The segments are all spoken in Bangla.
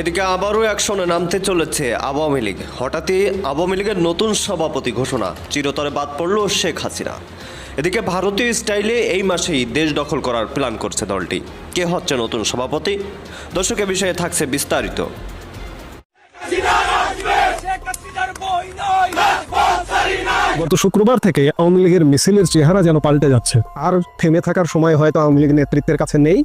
এদিকে আবারও অ্যাকশনে নামতে চলেছে আওয়ামী লীগ। হঠাৎই আওয়ামী লীগের নতুন সভাপতি ঘোষণা। চিরতরে বাদ পড়ল শেখ হাসিনা। এদিকে ভারতীয় স্টাইলে এই মাসেই দেশ দখল করার প্ল্যান করছে দলটি। কে হচ্ছে নতুন সভাপতি? দর্শকের বিষয়ে থাকছে বিস্তারিত। গত শুক্রবার থেকে আওয়ামী লীগের মিছিলের চেহারা যেন পাল্টে যাচ্ছে। আর থেমে থাকার সময় হয়তো আওয়ামী লীগ নেতৃত্বের কাছে নেই।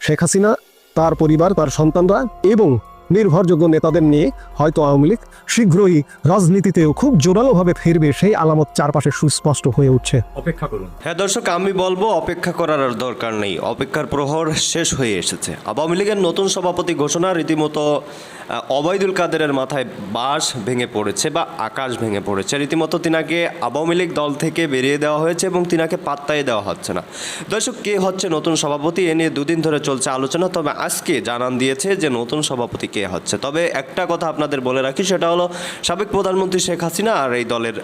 শেখ হাসিনা তার পরিবার তার সন্তানরা এবং নির্ভরযোগ্য নেতাদের নিয়ে হয়তো আওয়ামী লীগ শীঘ্রই রাজনীতিতেও খুব জোরালোভাবে ফিরবে সেই আলামত চারপাশে সুস্পষ্ট হয়ে উঠছে। অপেক্ষা করুন। হ্যাঁ দর্শক আমি বলব অপেক্ষা করার আর দরকার নেই। অপেক্ষার প্রহর শেষ হয়ে এসেছে। আওয়ামী লীগের নতুন সভাপতি ঘোষণা রীতিমতো অবায়দুল কাদেরের মাথায় বাঁশ ভেঙে পড়েছে বা আকাশ ভেঙে পড়েছে। রীতিমতো তিনাকে আওয়ামী লীগ দল থেকে বেরিয়ে দেওয়া হয়েছে এবং তিনাকে পাত্তাই দেওয়া হচ্ছে না। দর্শক কে হচ্ছে নতুন সভাপতি? এ নিয়ে দুদিন ধরে চলছে আলোচনা তবে আজকে জানান দিয়েছে যে নতুন সভাপতি কে হচ্ছে। তবে একটা কথা আপনাদের বলে রাখি, সেটা হলো সাবেক প্রধানমন্ত্রী শেখ হাসিনা আর এই দলের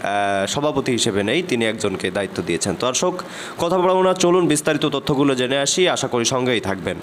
সভাপতি হিসেবে নেই, তিনি একজনকে দায়িত্ব দিয়েছেন। তো দর্শক, কথা বলা চলুন বিস্তারিত তথ্যগুলো জেনে আসি, আশা করি সঙ্গেই থাকবেন।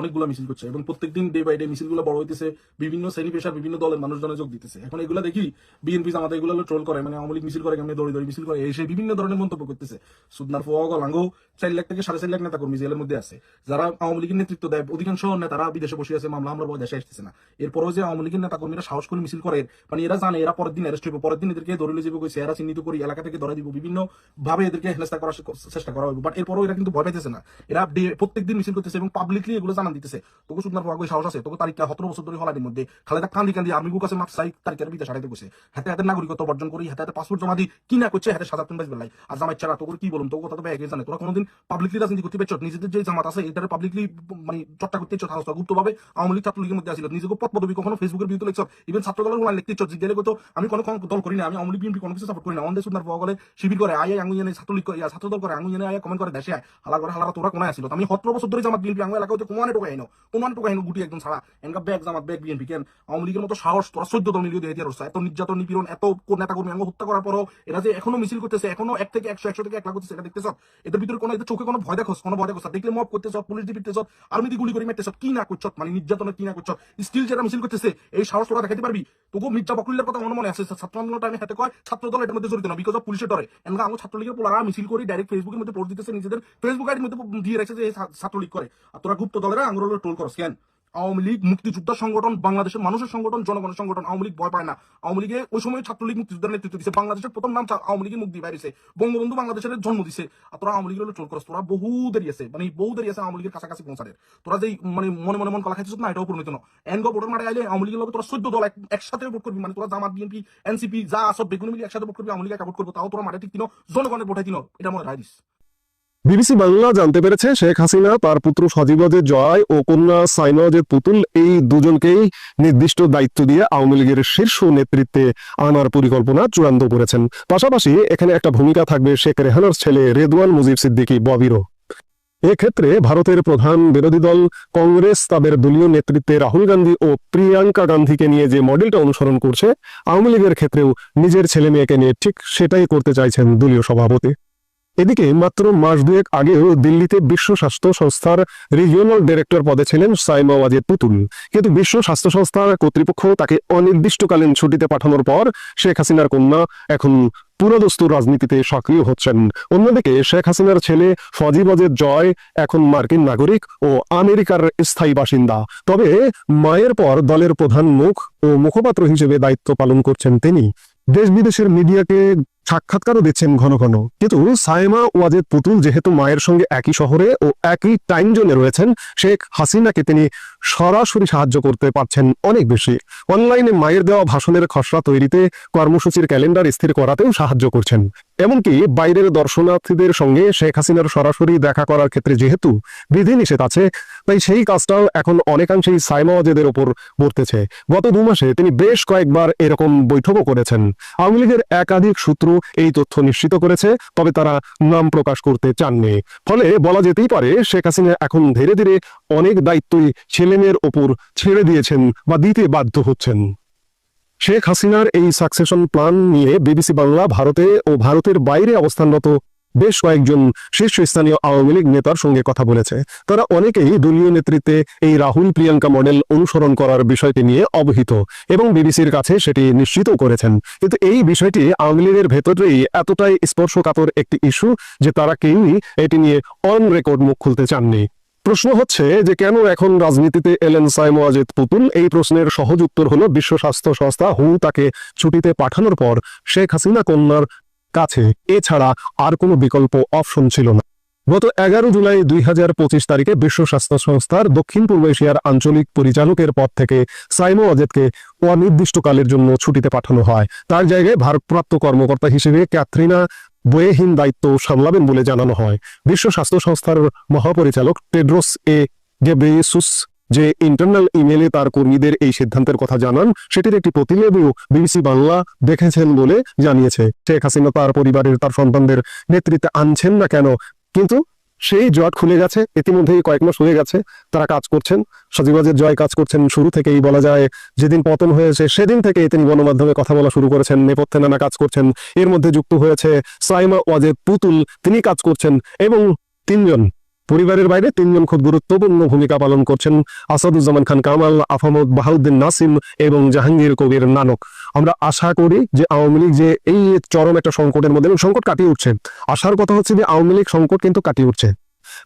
অনেকগুলো মিছিল করছে এবং প্রত্যেকদিন ডে বাই ডে মিছিলগুলো বড় হইতেছে, বিভিন্ন শ্রেণি পেশার বিভিন্ন দলের মানুষজনে যোগ দিতেছে। এখন এগুলো দেখি বিএনপি আমাদের এগুলো ট্রোল করে মানে আওয়ামী মিছিল করে, কেমনি দড়ি দড়ি মিছিল করে এই সেই বিভিন্ন ধরনের মন্তব্য করতেছে। সুদনার ফোয়া গলাঙ্গ, চার লাখ থেকে সাড়ে চার লাখ নেতা কর্মী জেলের মধ্যে আছে। যারা আওয়ামী লীগের নেতৃত্ব দেয়, অধিকাংশ নেতারা বিদেশে বসে আছে, মামলা আমরা দেশে আসতেছে না। এরপরও যে আওয়ামী লীগের নেতা কর্মীরা সাহস করে মিছিল করে মানে এরা জানে, এরা পরের দিন অ্যারেস্ট হইব, পরের দিন এদেরকে ধরে যাব কইছে, এরা চিহ্নিত করি, এলাকা থেকে ধরে দিব বিভিন্ন ভাবে এদেরকে হেনস্থা করার চেষ্টা করা হবে বাট এরপরও এরা কিন্তু ভয় পাইতেছে না। এরা প্রত্যেকদিন মিছিল করতেছে এবং পাবলিকলি এগুলো জানান দিতেছে। তোকে সুন্দর ভাগ সাহস আছে, তোকে তারিখটা সতেরো বছর ধরে হলাদির মধ্যে। খালেদা কান্দি কান্দি আর্মি কাছে মাপ সাই তারিখের বিদেশ হারাইতে গেছে হাতে হাতে নাগরিকত্ব অর্জন করি, হাতে হাতে পাসপোর্ট জমা দিই, কি না করছে হাতে সাজা তুমি বেলাই আর জামাই ছাড়া তোকে কি বলুন তোকে কথা তো ব্যাগে জানে। তোরা কোনোদিন পাবলিকলি রাজনীতি করতে পেরেছ? নিজেদের যে জামাত আছে, এটার পাবলিকলি মানে চর্চা করতে ইচ্ছ থাকছ গুপ্তভাবে আওয়ামী লীগ ছাত্রলীগের মধ্যে আসছিল নিজেকে পদ পদবি কখনো ফেসবুকের বিরুদ্ধে লিখছ? ইভেন ছাত্র দলের লাইন লিখতে ইচ্ছ জিজ্ঞাসা করতো আমি কোনো কোনো দল করি না আমি আওয়ামী লীগ, বিএনপি কোনো কিছু সাপোর্ট করি না আমাদের সুন্দর বলে শিবির করে, আয় আঙুলিয়ানে ছাত্রলীগ ছাত্র দল করে আঙুলিয়ানে আয় কমেন্ট করে, দেশে আয়। হালা করে হালারা তোরা কোনায় আসছিল আমি সতেরো বছর ধরে জামাত, বিএনপি আঙুল এলাকা হচ্ছে কোমানে টোকা আইনো কোমানে টোকা আইনো গুটি একদম ছাড়া। এনকা ব্যাগ জামাত ব্যাগ বিএনপি কেন? আওয়ামী লীগের মতো সাহস, তোরা চোদ্দ দল মিলিয়ে দিয়ে রয়েছে এত নির্যাতন, নিপীড়ন, এত নেতা কর্মী আঙ্গ হত্যা করার পরও এরা যে এখনও মিছিল করতেছে, এখনও এক থেকে একশো একশো থেকে এক লাখ করতেছে এটা দেখতেছ এদের ভিতরে কোনো এদের চোখে কোনো ভয় দেখো কোনো ভয় দেখো দেখলে মব করতেছ পুলিশ দিয়ে পিটতেছ আর্মি দিয়ে গুলি করে মেরতেছ কি না করছ? মানে নির্যাতনের কি না করছ? স্টিল যেটা মিছিল করতেছে, এই সাহস তোরা দেখাতে পারবি? তবু মির্জা বকুলের কথা মনে মনে আছে ছাত্র আন্দোলন টাইমে হাতে কয়, ছাত্র দল এটার মধ্যে জড়িত না বিকজ অফ পুলিশের ডরে। এনকা আমার ছাত্রলীগের পোলারা মিছিল করে ডাইরেক্ট ফেসবুকের মধ্যে পোস্ট দিতেছে, নিজেদের ফেসবুক আইডির মধ্যে দিয়ে রাখছে যে ছাত্রলীগ করে। আর তোরা গুপ্ত দলেরা আঙ্গুল টোল করো স্ক্যান আওয়ামী লীগ মুক্তিযোদ্ধা সংগঠন, বাংলাদেশের মানুষের সংগঠন, জনগণের সংগঠন আওয়ামী লীগ ভয় পায় না। আওয়ামী লীগে ওই সময় ছাত্রলীগ মুক্তিযোদ্ধার নেতৃত্ব দিচ্ছে বাংলাদেশের প্রথম নাম আওয়ামী লীগের মুক্তি বাইরেছে। বঙ্গবন্ধু বাংলাদেশের জন্ম দিছে। আর তোরা আওয়ামী লীগের ট্রোল করছ তোরা বহু দেরি আছে মানে বহু দেরি আছে আওয়ামী লীগের কাছাকাছি পৌঁছাদের তোরা যেই মানে মনে মনে মন কলা খাইছিস না, এটাও পরিণত এনগো ভোটার মাঠে আইলে আওয়ামী লীগের লোক তোরা চোদ্দ দল এক- একসাথে ভোট করবি। মানে তোরা জামাত, বিএনপি এনসিপি যা সব বেগুনি মিলি একসাথে ভোট করবি, আওয়ামী লীগ একা ভোট করব, তাও তোরা মাঠে ঠিক দিন জনগণের ভোটাই দিন এটা মনে রায় দিস। বিবিসি বাংলা জানতে পেরেছে, শেখ হাসিনা, তার পুত্র সজীবজের জয় ও কন্যা সাইনজের পুতুল, এই দুজনকেই নির্দিষ্ট দায়িত্ব দিয়ে আওয়ামী লীগের শীর্ষ নেতৃত্বে আনার পরিকল্পনা চূড়ান্ত করেছেন। পাশাপাশি এখানে একটা ভূমিকা থাকবে শেখ রেহানার ছেলে রেদওয়ান মুজিব সিদ্দিকী, ববিরও। এক্ষেত্রে ভারতের প্রধান বিরোধী দল কংগ্রেস, তাদের দলীয় নেতৃত্বে রাহুল গান্ধী ও প্রিয়াঙ্কা গান্ধীকে নিয়ে যে মডেলটা অনুসরণ করছে, আওয়ামী লীগের ক্ষেত্রেও নিজের ছেলে মেয়েকে নিয়ে ঠিক সেটাই করতে চাইছেন দলীয় সভাপতি। এদিকে মাত্র মাস দুয়েক আগেও দিল্লিতে বিশ্ব স্বাস্থ্য সংস্থার রিজিওনাল ডিরেক্টর পদে ছিলেন সাইমা ওয়াজেদ পুতুল। কিন্তু বিশ্ব স্বাস্থ্য সংস্থার কর্তৃপক্ষ তাকে অনির্দিষ্টকালীন ছুটিতে পাঠানোর পর শেখ হাসিনার কন্যা এখন পুরোদস্তুর রাজনীতিতে সক্রিয় হচ্ছেন। অন্যদিকে শেখ হাসিনার ছেলে ফজিব ওয়াজেদ জয় এখন মার্কিন নাগরিক ও আমেরিকার স্থায়ী বাসিন্দা। তবে মায়ের পর দলের প্রধান মুখ ও মুখপাত্র হিসেবে দায়িত্ব পালন করছেন তিনি। দেশ বিদেশের মিডিয়াকে সাক্ষাৎকারও দিচ্ছেন ঘন ঘন। কিন্তু সাইমা ওয়াজেদ পুতুল যেহেতু মায়ের সঙ্গে একই শহরে ও একই টাইম জোনে রয়েছেন, শেখ হাসিনাকে তিনি সরাসরি সাহায্য করতে পারছেন অনেক বেশি। অনলাইনে মায়ের দেওয়া ভাষণের খসড়া তৈরিতে কর্মসূচির ক্যালেন্ডার স্থির করাতেও সাহায্য করছেন। এমনকি বাইরের দর্শনার্থীদের সঙ্গে শেখ হাসিনার সরাসরি দেখা করার ক্ষেত্রে যেহেতু বিধিনিষেধ আছে, তাই সেই কাজটাও এখন অনেকাংশেই সাইমা ওয়াজেদের ওপর বর্তেছে। গত দু মাসে তিনি বেশ কয়েকবার এরকম বৈঠকও করেছেন। আওয়ামী লীগের একাধিক সূত্র এই তথ্য নিশ্চিত করেছে, তবে তারা নাম প্রকাশ করতে চাননি। ফলে বলা যেতেই পারে, শেখ হাসিনা এখন ধীরে ধীরে অনেক দায়িত্বই ছেলেমেয়ের ওপর ছেড়ে দিয়েছেন বা দিতে বাধ্য হচ্ছেন। শেখ হাসিনার এই সাকসেশন প্ল্যান নিয়ে বিবিসি বাংলা ভারতে ও ভারতের বাইরে অবস্থানরত বেশ কয়েকজন শীর্ষস্থানীয় আওয়ামী লীগ নেতার সঙ্গে কথা বলেছে। তারা অনেকেই দলীয় নেতৃত্বে এই রাহুল প্রিয়াঙ্কা মডেল অনুসরণ করার বিষয়টি নিয়ে অবহিত এবং বিবিসির কাছে সেটি নিশ্চিত করেছেন। কিন্তু এই বিষয়টি আওয়ামী লীগের ভেতরেই এতটাই স্পর্শকাতর একটি ইস্যু যে তারা কেউই এটি নিয়ে অন রেকর্ড মুখ খুলতে চাননি। প্রশ্ন হচ্ছে যে কেন এখন রাজনীতিতে এলেন সাইম ওয়াজেদ পুতুল? এই প্রশ্নের সহজ উত্তর হলো বিশ্ব স্বাস্থ্য সংস্থা হু তাকে ছুটিতে পাঠানোর পর শেখ হাসিনা কন্যার কাছে, এছাড়া আর কোনো বিকল্প অপশন ছিল না। গত এগারো জুলাই দুই হাজার পঁচিশ তারিখে বিশ্ব স্বাস্থ্য সংস্থার দক্ষিণ পূর্ব এশিয়ার আঞ্চলিক পরিচালকের পদ থেকে সাইমো অজেদকে অনির্দিষ্টকালের জন্য ছুটিতে পাঠানো হয়। তার জায়গায় ভারপ্রাপ্ত কর্মকর্তা হিসেবে ক্যাথরিনা বয়েহীন দায়িত্ব সামলাবেন বলে জানানো হয়। বিশ্ব স্বাস্থ্য সংস্থার মহাপরিচালক টেড্রোস এ গেব্রেয়েসুস যে ইন্টারনাল ইমেলে তার কর্মীদের এই সিদ্ধান্তের কথা জানান, সেটির একটি প্রতিলেবিও বিবিসি বাংলা দেখেছেন বলে জানিয়েছে। শেখ হাসিনা তার পরিবারের, তার সন্তানদের নেতৃত্বে আনছেন না কেন? কিন্তু সেই জট খুলে গেছে, ইতিমধ্যেই কয়েক মাস হয়ে গেছে তারা কাজ করছেন। সজীবাজের জয় কাজ করছেন, শুরু থেকেই বলা যায় যেদিন পতন হয়েছে সেদিন থেকেই তিনি গণমাধ্যমে কথা বলা শুরু করেছেন, নেপথ্যে নানা কাজ করছেন। এর মধ্যে যুক্ত হয়েছে সাইমা ওয়াজেদ পুতুল, তিনি কাজ করছেন এবং তিনজন পরিবারের বাইরে তিনজন খুব গুরুত্বপূর্ণ ভূমিকা পালন করছেন আসাদুজ্জামান খান কামাল, আফামদ বাহাউদ্দিন নাসিম এবং জাহাঙ্গীর কবির নানক। আমরা আশা করি যে আওয়ামী লীগ যে এই চরম একটা সংকটের মধ্যে সংকট কাটিয়ে উঠছে। আশার কথা হচ্ছে যে আওয়ামী লীগ সংকট কিন্তু কাটিয়ে উঠছে।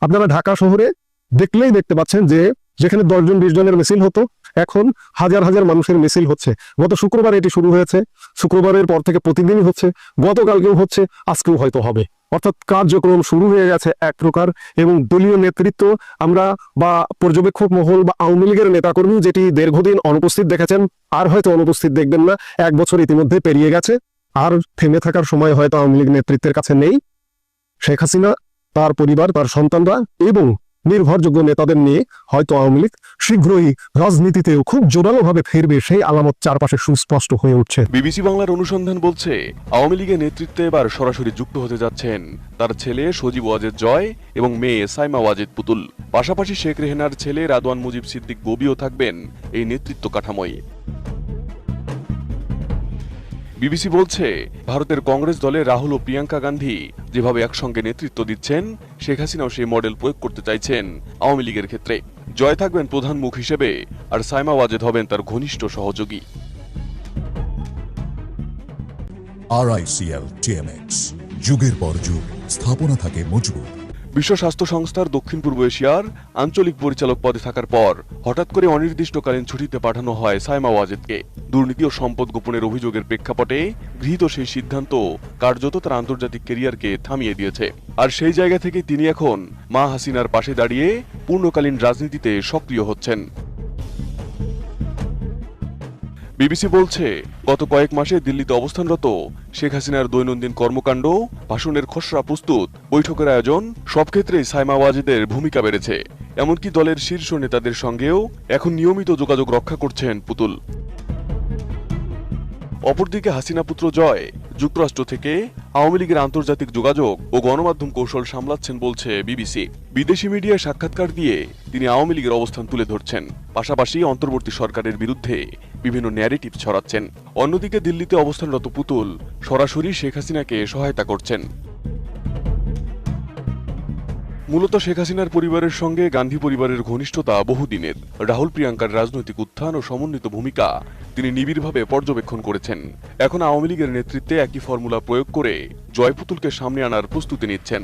আপনারা ঢাকা শহরে দেখলেই দেখতে পাচ্ছেন যে যেখানে দশজন বিশ জনের মিছিল হতো এখন হাজার হাজার মানুষের মিছিল হচ্ছে। গত শুক্রবার এটি শুরু হয়েছে। শুক্রবারের পর থেকে প্রতিদিনই হচ্ছে। গতকালকেও হচ্ছে, আজকেও হয়তো হবে। অর্থাৎ কার্যক্রম শুরু হয়ে গেছে এক প্রকার এবং দলীয় নেতৃত্ব আমরা বা পর্যবেক্ষক মহল বা আওয়ামী লীগের নেতাকর্মী যেটি দীর্ঘদিন অনুপস্থিত দেখেছেন, আর হয়তো অনুপস্থিত দেখবেন না, এক বছর ইতিমধ্যে পেরিয়ে গেছে। আর থেমে থাকার সময় হয়তো আওয়ামী লীগ নেতৃত্বের কাছে নেই। শেখ হাসিনা, তার পরিবার, তার সন্তানরা এবং নির্ভরযোগ্য নেতাদের নিয়ে হয়তো আওয়ামী লীগ শীঘ্রই রাজনীতিতেও খুব জোরালোভাবে ফিরবে সেই আলামত চারপাশে সুস্পষ্ট হয়ে উঠছে। বিবিসি বাংলার অনুসন্ধান বলছে, আওয়ামী লীগের নেতৃত্বে এবার সরাসরি যুক্ত হতে যাচ্ছেন তার ছেলে সজীব ওয়াজেদ জয় এবং মেয়ে সাইমা ওয়াজেদ পুতুল। পাশাপাশি শেখ রেহেনার ছেলে রাদওয়ান মুজিব সিদ্দিক গবিও থাকবেন এই নেতৃত্ব কাঠামোয়। বিবিসি বলছে, ভারতের কংগ্রেস দলে রাহুল ও প্রিয়াঙ্কা গান্ধী যেভাবে একসঙ্গে নেতৃত্ব দিচ্ছেন, শেখ হাসিনাও সেই মডেল প্রয়োগ করতে চাইছেন আওয়ামী লীগের ক্ষেত্রে। জয় থাকবেন প্রধান মুখ হিসেবে, আর সাইমা ওয়াজেদ হবেন তার ঘনিষ্ঠ সহযোগী। RICL TMX যুগের পর যুগ, স্থাপনা থাকে মজবুত। বিশ্ব স্বাস্থ্য সংস্থার দক্ষিণ পূর্ব এশিয়ার আঞ্চলিক পরিচালক পদে থাকার পর হঠাৎ করে অনির্দিষ্টকালীন ছুটিতে পাঠানো হয় সাইমা ওয়াজেদকে। দুর্নীতি ও সম্পদ গোপনের অভিযোগের প্রেক্ষাপটে গৃহীত সেই সিদ্ধান্ত কার্যত তার আন্তর্জাতিক কেরিয়ারকে থামিয়ে দিয়েছে। আর সেই জায়গা থেকে তিনি এখন মা হাসিনার পাশে দাঁড়িয়ে পূর্ণকালীন রাজনীতিতে সক্রিয় হচ্ছেন। বিবিসি বলছে, গত কয়েক মাসে দিল্লিতে অবস্থানরত শেখ হাসিনার দৈনন্দিন কর্মকাণ্ড, ভাষণের খসড়া প্রস্তুত, বৈঠকের আয়োজন, সব ক্ষেত্রেই সাইমা ওয়াজিদের ভূমিকা বেড়েছে। এমনকি দলের শীর্ষ নেতাদের সঙ্গেও এখন নিয়মিত যোগাযোগ রক্ষা করছেন পুতুল। অপরদিকে হাসিনা পুত্র জয়, যুক্তরাষ্ট্র থেকে আওয়ামী লীগের আন্তর্জাতিক যোগাযোগ ও গণমাধ্যম কৌশল সামলাচ্ছেন বলছে বিবিসি। বিদেশি মিডিয়ায় সাক্ষাৎকার দিয়ে তিনি আওয়ামী লীগের অবস্থান তুলে ধরছেন। পাশাপাশি অন্তর্বর্তী সরকারের বিরুদ্ধে বিভিন্ন ন্যারেটিভ ছড়াচ্ছেন। অন্যদিকে দিল্লিতে অবস্থানরত পুতুল সরাসরি শেখ হাসিনাকে সহায়তা করছেন। মূলত শেখ হাসিনার পরিবারের সঙ্গে গান্ধী পরিবারের ঘনিষ্ঠতা বহুদিনের। রাহুল প্রিয়াঙ্কার রাজনৈতিক উত্থান ও সমন্বিত ভূমিকা তিনি নিবিড়ভাবে পর্যবেক্ষণ করেছেন। এখন আওয়ামী লীগের নেতৃত্বে একই ফর্মুলা প্রয়োগ করে জয়পুতুলকে সামনে আনার প্রস্তুতি নিচ্ছেন।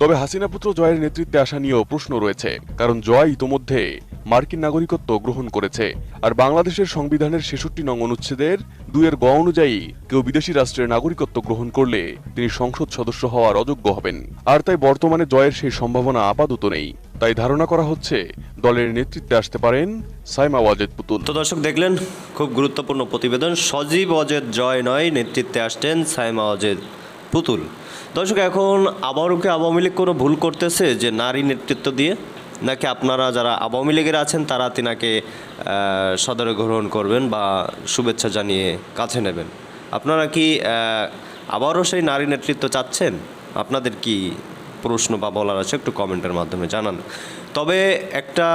তবে হাসিনা পুত্র জয়ের নেতৃত্বে আসা নিয়েও প্রশ্ন রয়েছে, কারণ জয় ইতোমধ্যে মার্কিন নাগরিকত্ব গ্রহণ করেছে। আর বাংলাদেশের সংবিধানের ছেষট্টি নং অনুচ্ছেদের দুয়ের গ অনুযায়ী কেউ বিদেশি রাষ্ট্রের নাগরিকত্ব গ্রহণ করলে তিনি সংসদ সদস্য হওয়ার অযোগ্য হবেন। আর তাই বর্তমানে জয়ের সেই সম্ভাবনা আপাতত নেই। তাই ধারণা করা হচ্ছে দলের নেতৃত্বে আসতে পারেন সাইমা ওয়াজেদ পুতুল। তো দর্শক দেখলেন, খুব গুরুত্বপূর্ণ প্রতিবেদন। সজীব অজেদ জয় নয়, নেতৃত্বে আসছেন সাইমা অজেদ পুতুল। দর্শক, এখন আবারও কি আওয়ামী লীগ কোনো ভুল করতেছে যে নারী নেতৃত্ব দিয়ে? নাকি আপনারা যারা আওয়ামী লীগের আছেন, তারা তিনাকে সদরে গ্রহণ করবেন বা শুভেচ্ছা জানিয়ে কাছে নেবেন? আপনারা কি আবারও সেই নারী নেতৃত্ব চাচ্ছেন? আপনাদের কি প্রশ্ন বা বলার আছে একটু কমেন্টের মাধ্যমে জানান। তবে একটা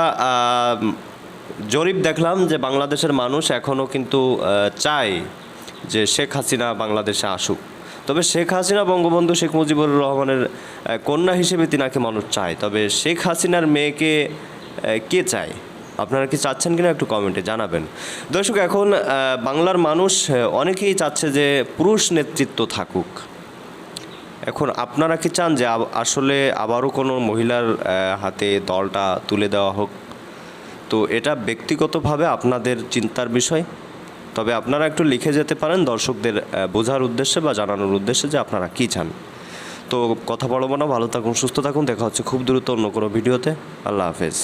জরিপ দেখলাম যে বাংলাদেশের মানুষ এখনও কিন্তু চায় যে শেখ হাসিনা বাংলাদেশে আসুক। তবে শেখ হাসিনা, বঙ্গবন্ধু শেখ মুজিবুর রহমানের কন্যা হিসেবে তিনাকে মানুষ চায়। তবে শেখ হাসিনার মেয়েকে কে চায়? আপনারা কি চাচ্ছেন কিনা একটু কমেন্টে জানাবেন। দর্শক, এখন বাংলার মানুষ অনেকেই চাচ্ছে যে পুরুষ নেতৃত্ব থাকুক। এখন আপনারা কি চান যে আসলে আবারও কোনো মহিলার হাতে দলটা তুলে দেওয়া হোক? তো এটা ব্যক্তিগতভাবে আপনাদের চিন্তার বিষয়? তবে আপনারা একটু লিখে যেতে পারেন দর্শকদের বোঝার উদ্দেশ্যে বা জানানোর উদ্দেশ্যে যে আপনারা কী চান। তো কথা বলব না, ভালো থাকুন, সুস্থ থাকুন, দেখা হচ্ছে খুব দ্রুত অন্য কোনো ভিডিওতে। আল্লাহ হাফেজ।